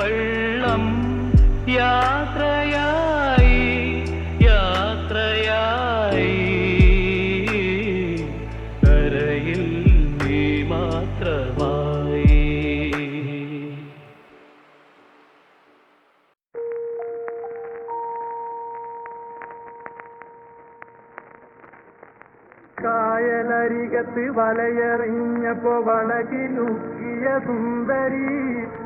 കടത്തുവള്ളം യാത്രയായി യാത്രയായി. കരയിൽ നീ മാത്രമായി. കായലരികത്ത് വലയെറിഞ്ഞപ്പോ വളകിലുക്കിയ സുന്ദരി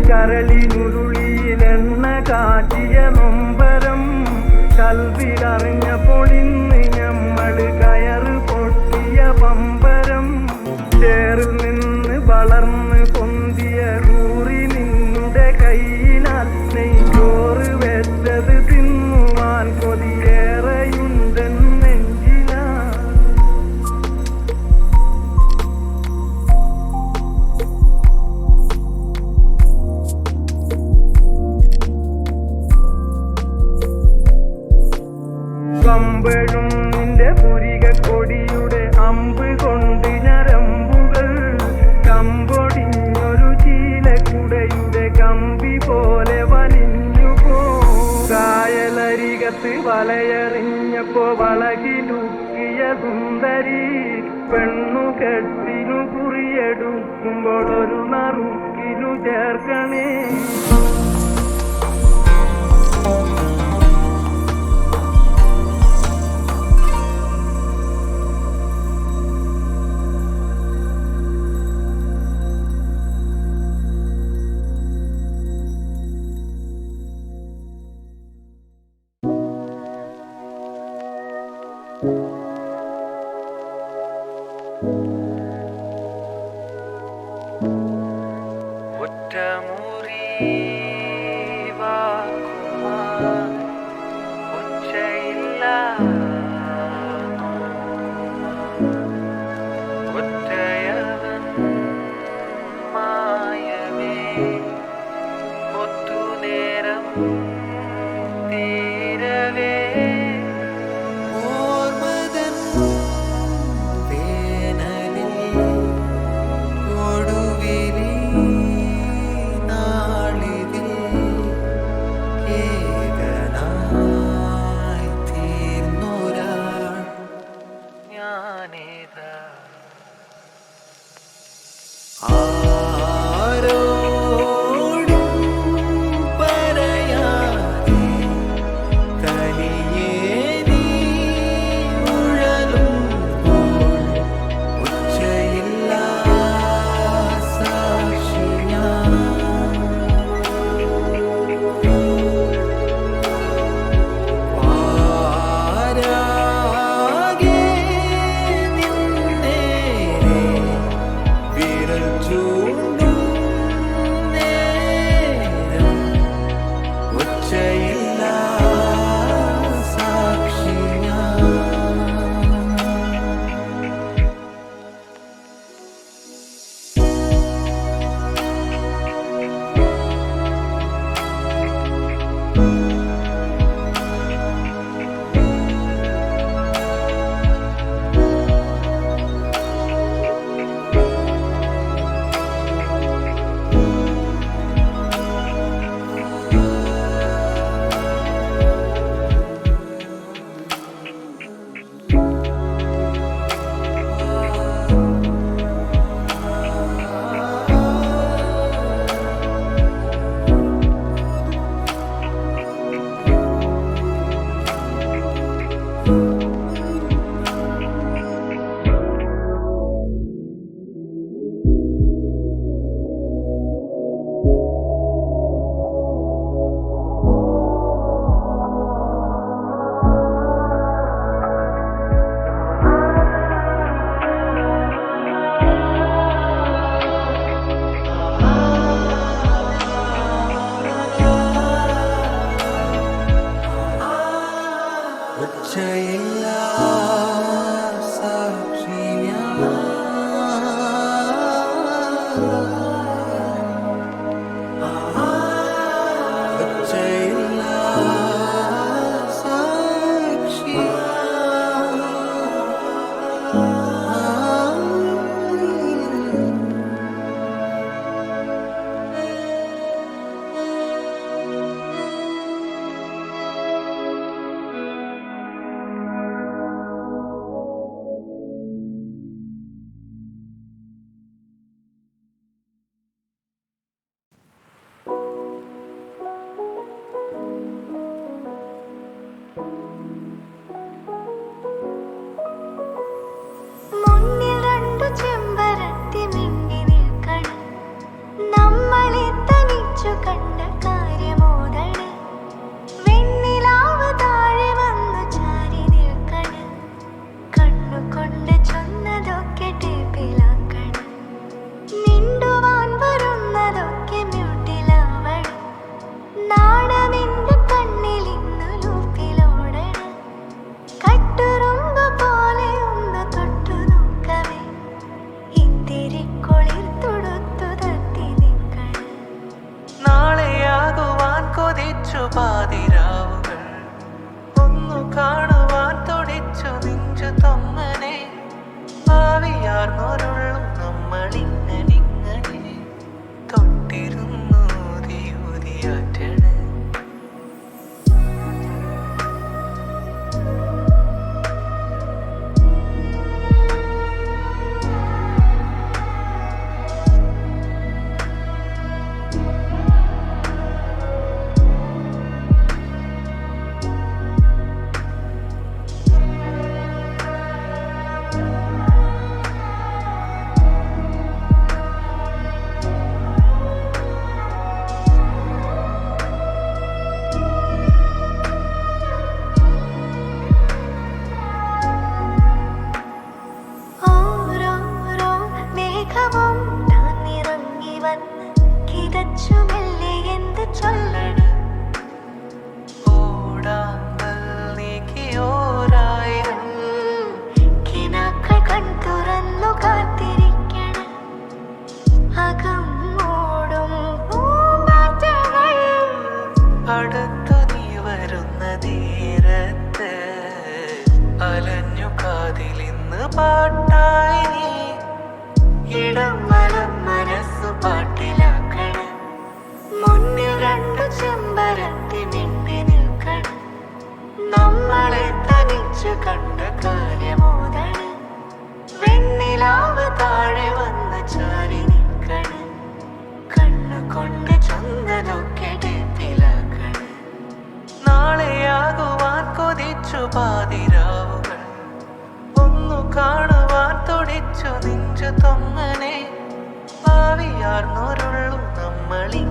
കരളിനുരുളിയിലെണ്ണ കാറ്റിയ നൊമ്പരം കൽവിലറിഞ്ഞപ്പോൾ ഇന്ന് ഞമ്മൾ കയറ് പൊട്ടിയ പമ്പരം ചേറിൽ നിന്ന് വളർന്ന് പാതിരാവുകൾ ഒന്നു കാണുവാൻ തുടിച്ചു നെഞ്ചു തൊന്നനെ ആവിയാർന്നൊരുള്ളു നമ്മളി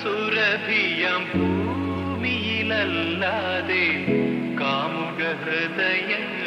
സുരഭിയം ഭൂമിയിലല്ലാതെ കാമുക ഹൃദയങ്ങൾ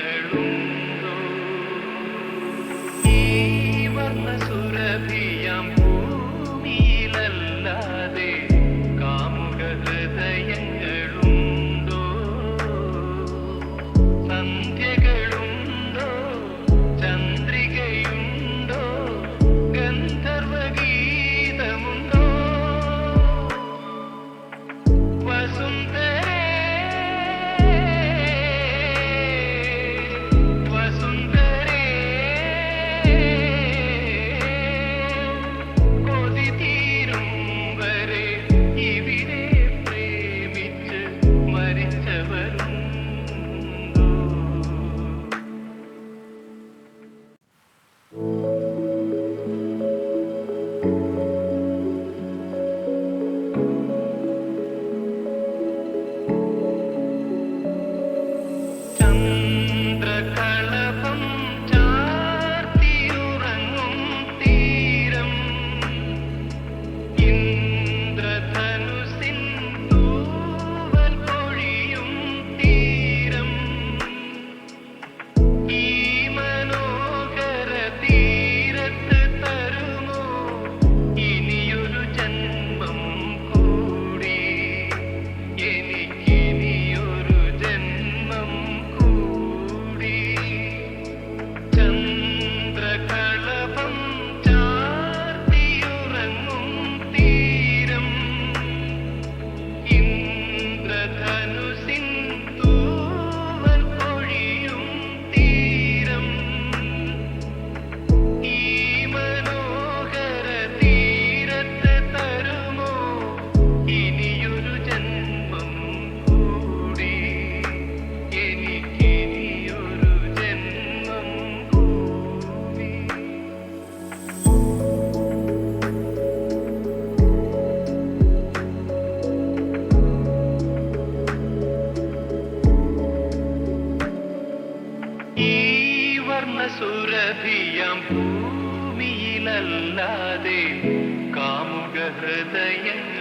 അധികം ഭൂമിയിലല്ലാതെ കാമുക ഹൃദയങ്ങൾ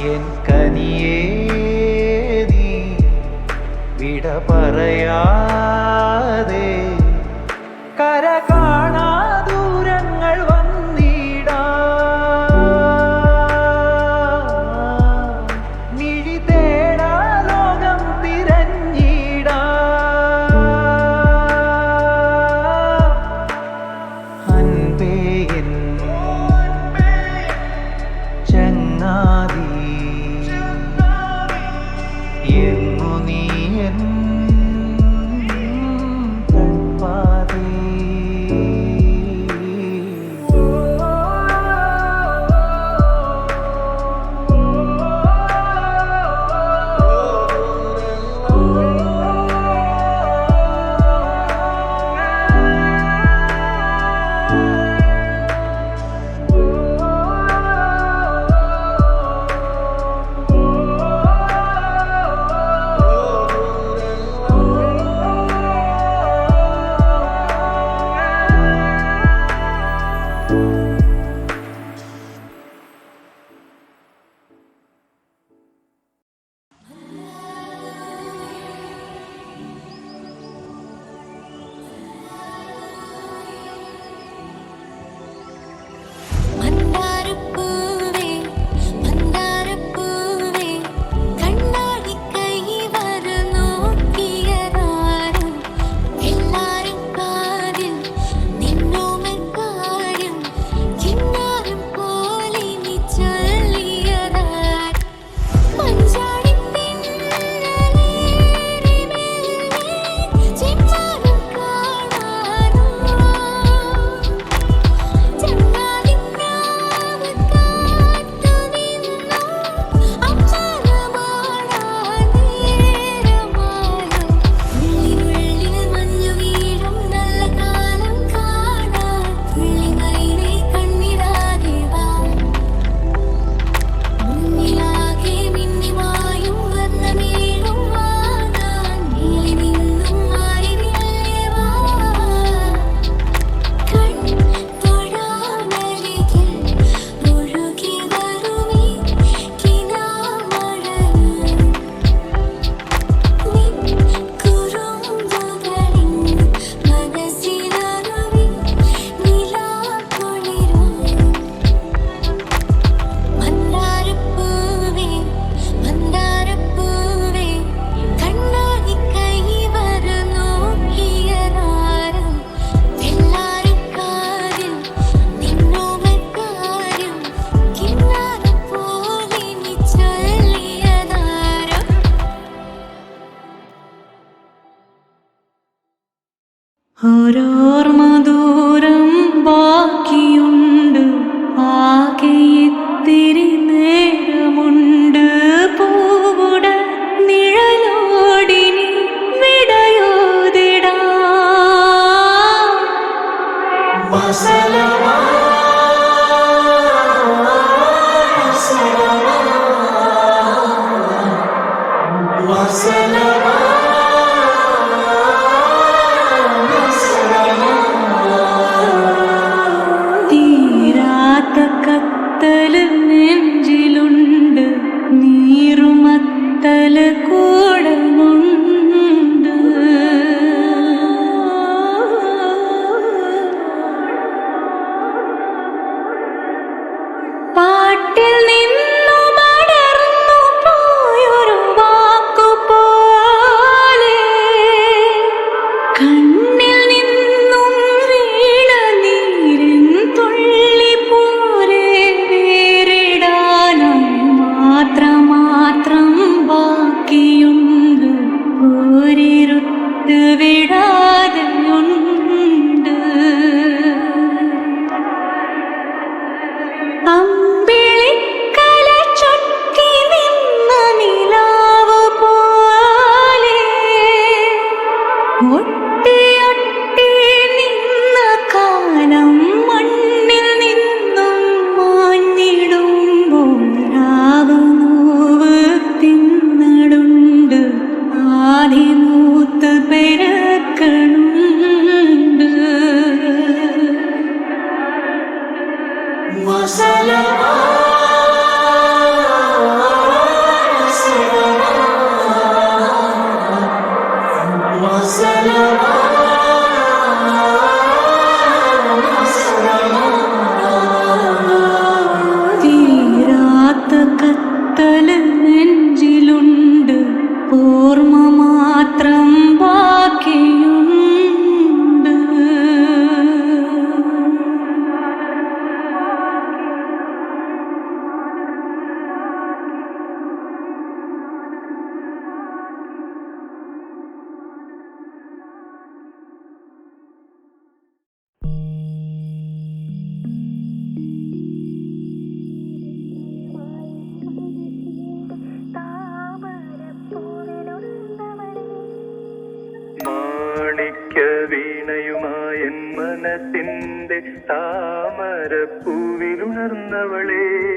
In. விழா وسلام താമരപ്പൂവിലുണർന്നവളെ.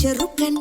ചെറുക്കൻ